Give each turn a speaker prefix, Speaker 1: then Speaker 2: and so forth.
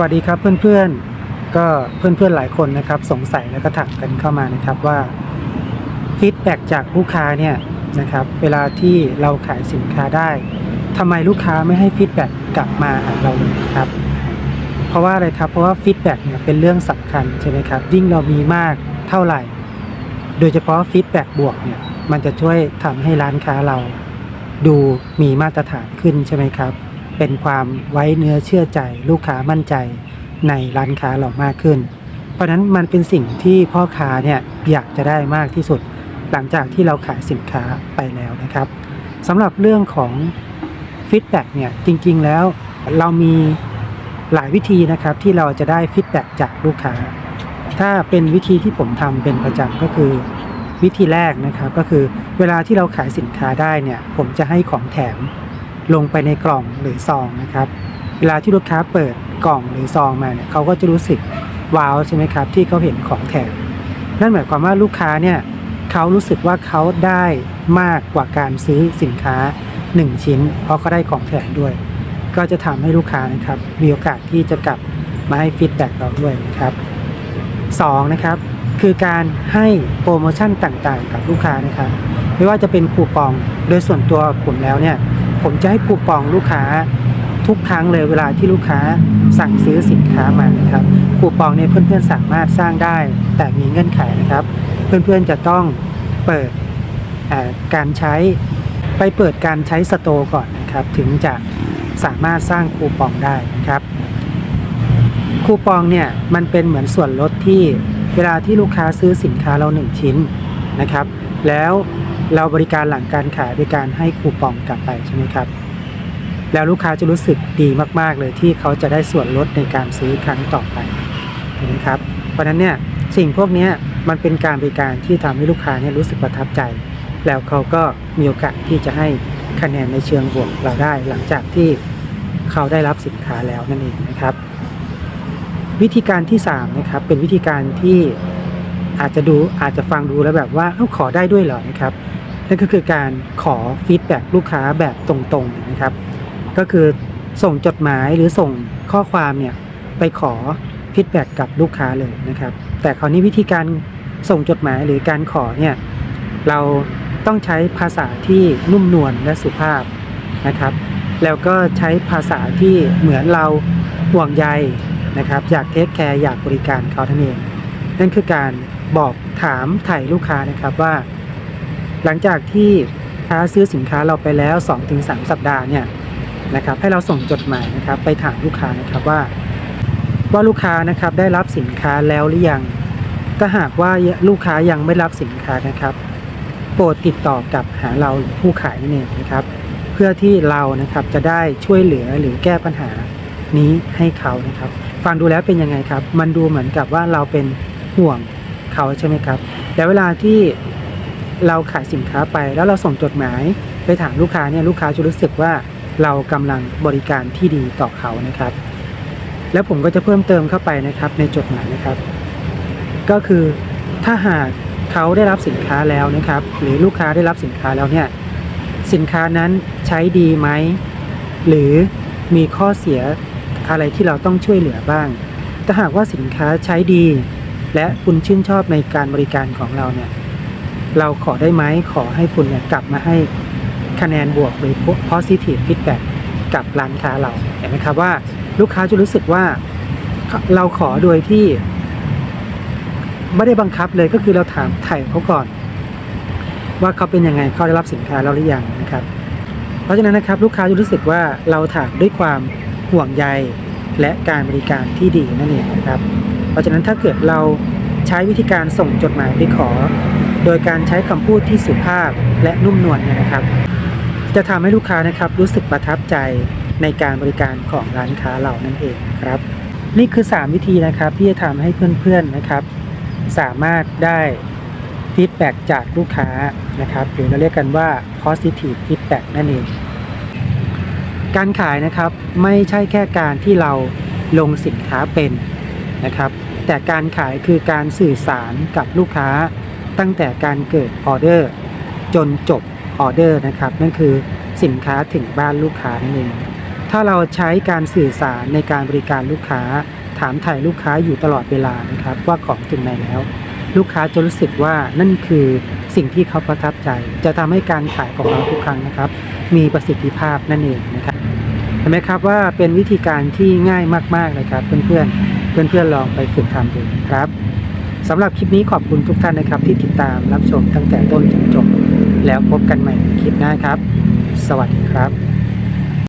Speaker 1: วัสดีครับเพื่อนๆ ก็เพื่อนๆหลายคนนะครับ สงสัยแล้วก็ถามกันเข้ามานะครับว่าฟีดแบ็จากลูกค้าเนี่ยนะครับ เวลาที่เราขายสินค้าได้ทำไมลูกค้าไม่ให้ฟีดแบ็กกลับมาหาเราเลยครับ เพราะว่าอะไรครับเพราะว่าฟีดแบ็กเนี่ยเป็นเรื่องสำคัญใช่ไหมครับยิ่งเรามีมากเท่าไหร่ โดยเฉพาะฟีดแบ็กบวกเนี่ยมันจะช่วยทำให้ร้านค้าเราดูมีมาตรฐานขึ้นใช่ไหมครับ เป็นความไว้เนื้อเชื่อใจลูกค้ามั่นใจในร้านค้าเรามากขึ้น เพราะฉะนั้นมันเป็นสิ่งที่พ่อค้าเนี่ยอยากจะได้มากที่สุด หลังจากที่เราขายสินค้าไปแล้วนะครับสำหรับเรื่องของฟีดแบ็กเนี่ยจริงๆแล้วเรามีหลายวิธีนะครับที่เราจะได้ฟีดแบ็กจากลูกค้า ถ้าเป็นวิธีที่ผมทำเป็นประจำก็คือวิธีแรกนะครับก็คือเวลาที่เราขายสินค้าได้เนี่ยผมจะให้ของแถม ลงไปในกล่องหรือซองนะครับ เวลาที่ลูกค้าเปิดกล่องหรือซองมาเนี่ยเขาก็จะรู้สึกว้าวใช่ไหมครับ ที่เขาเห็นของแถมนั่นหมายความว่าลูกค้าเนี่ยเขารู้สึกว่าเขาได้มากกว่าการซื้อสินค้า 1 ชิ้น เพราะเขาได้ของแถมด้วย ก็จะทำให้ลูกค้านะครับมีโอกาสที่จะกลับมาให้ฟีดแบ็กเราด้วยนะครับสองนะครับคือการให้โปรโมชั่นต่างๆ กับลูกค้านะครับ ไม่ว่าจะเป็นคูปองโดยส่วนตัวผมแล้วเนี่ย ผมจะให้คูปองลูกค้าทุกครั้งเลยเวลาที่ลูกค้าสั่งซื้อสินค้ามานะครับคูปองเนี่ยเพื่อนๆสามารถสร้างได้ แต่มีเงื่อนไขนะครับ เพื่อนๆจะต้องเปิดการใช้ไปเปิดการใช้สโตร์ก่อนนะครับ ถึงจะสามารถสร้างคูปองได้นะครับ คูปองเนี่ยมันเป็นเหมือนส่วนลดที่เวลาที่ลูกค้าซื้อสินค้าเราหนึ่งชิ้นนะครับ แล้ว เราบริการหลังการขายโดยการให้คูปองกลับไปใช่ไหมครับ แล้วลูกค้าจะรู้สึกดีมาก ๆ เลยที่เขาจะได้ส่วนลดในการซื้อครั้งต่อไปถูกไหมครับ เพราะนั้นเนี่ยสิ่งพวกนี้มันเป็นการบริการที่ทำให้ลูกค้าเนี่ยรู้สึกประทับใจ แล้วเขาก็มีโอกาสที่จะให้คะแนนในเชิงบวกเราได้หลังจากที่เขาได้รับสินค้าแล้วนั่นเองนะครับ วิธีการที่3นะครับเป็นวิธีการที่อาจจะดูอาจจะฟังดูแล้วแบบว่าเอ้าขอได้ด้วยเหรอนะครับ นั่นก็คือการขอฟีดแบ็ลูกค้าแบบตรงๆนะครับ ก็คือส่งจดหมายหรือส่งข้อความเนี่ยไปขอฟีดแบ็กกับลูกค้าเลยนะครับ แต่คราวนี้วิธีการส่งจดหมายหรือการขอเนี่ยเราต้องใช้ภาษาที่นุ่มนวลและสุภาพนะครับ แล้วก็ใช้ภาษาที่เหมือนเราห่วงใยนะครับ อยากเทคแคร์อยากบริการเขาท่านเองนั่นคือการบอกถามไถ่ลูกค้านะครับว่า หลังจากที่ค้าซื้อสินค้าเราไปแล้ว 2-3 สัปดาห์เนี่ยนะครับให้เราส่งจดหมายนะครับไปถามลูกค้านะครับว่า ว่าลูกค้านะครับได้รับสินค้าแล้วหรือยัง ถ้าหากว่าลูกค้ายังไม่รับสินค้านะครับ โปรดติดต่อกับหาเราหรือผู้ขายนั่นเองนะครับ เพื่อที่เรานะครับจะได้ช่วยเหลือหรือแก้ปัญหานี้ให้เขานะครับฟังดูแล้วเป็นยังไงครับ มันดูเหมือนกับว่าเราเป็นห่วงเขาใช่ไหมครับ แต่เวลาที่ เราขายสินค้าไปแล้วเราส่งจดหมายไปถามลูกค้าเนี่ยลูกค้าจะรู้สึกว่าเรากำลังบริการที่ดีต่อเขานะครับ แล้วผมก็จะเพิ่มเติมเข้าไปนะครับในจดหมายนะครับ ก็คือถ้าหากเขาได้รับสินค้าแล้วนะครับ หรือลูกค้าได้รับสินค้าแล้วเนี่ยสินค้านั้นใช้ดีไหมหรือมีข้อเสียอะไรที่เราต้องช่วยเหลือบ้าง ถ้าหากว่าสินค้าใช้ดี และคุณชื่นชอบในการบริการของเราเนี่ย เราขอได้ไหมขอให้คุณเนี่ยกลับมาให้คะแนนบวกหรือ positive feedback กับร้านค้าเราเห็นไหมครับว่าลูกค้าจะรู้สึกว่าเราขอโดยที่ ไม่ได้บังคับเลยก็คือเราถามไถ่เขาก่อน ว่าเขาเป็นยังไงเขาได้รับสินค้าเราหรือยังนะครับ เพราะฉะนั้นนะครับลูกค้าจะรู้สึกว่าเราถามด้วยความห่วงใยและการบริการที่ดีนั่นเองนะครับ เพราะฉะนั้นถ้าเกิดเราใช้วิธีการส่งจดหมายไปขอ โดยการใช้คำพูดที่สุภาพและนุ่มนวลเนี่ยนะครับ จะทำให้ลูกค้านะครับรู้สึกประทับใจในการบริการของร้านค้าเรานั่นเองนะครับ นี่คือ 3 วิธีนะครับที่จะทำให้เพื่อนๆนะครับ สามารถได้ฟีดแบ็กจากลูกค้านะครับ หรือเราเรียกกันว่า positive feedback นั่นเอง การขายนะครับไม่ใช่แค่การที่เราลงสินค้าเป็นนะครับ แต่การขายคือการสื่อสารกับลูกค้า ตั้งแต่การเกิดออเดอร์ จนจบออเดอร์นะครับ นั่นคือสินค้าถึงบ้านลูกค้านั่นเอง ถ้าเราใช้การสื่อสารในการบริการลูกค้า ถามถ่ายลูกค้าอยู่ตลอดเวลานะครับ ว่าของถึงไหนแล้ว ลูกค้าจะรู้สึกว่านั่นคือสิ่งที่เขาประทับใจ จะทำให้การขายของเราทุกครั้งนะครับ มีประสิทธิภาพนั่นเองนะครับเห็นไหมครับว่าเป็นวิธีการที่ง่ายมากๆเลยครับ เพื่อนๆเพื่อนๆลองไปฝึกทำดูนะครับ สำหรับคลิปนี้ขอบคุณทุกท่านนะครับที่ติดตามรับชมตั้งแต่ต้นจนจบ แล้วพบกันใหม่ในคลิปหน้าครับ สวัสดีครับ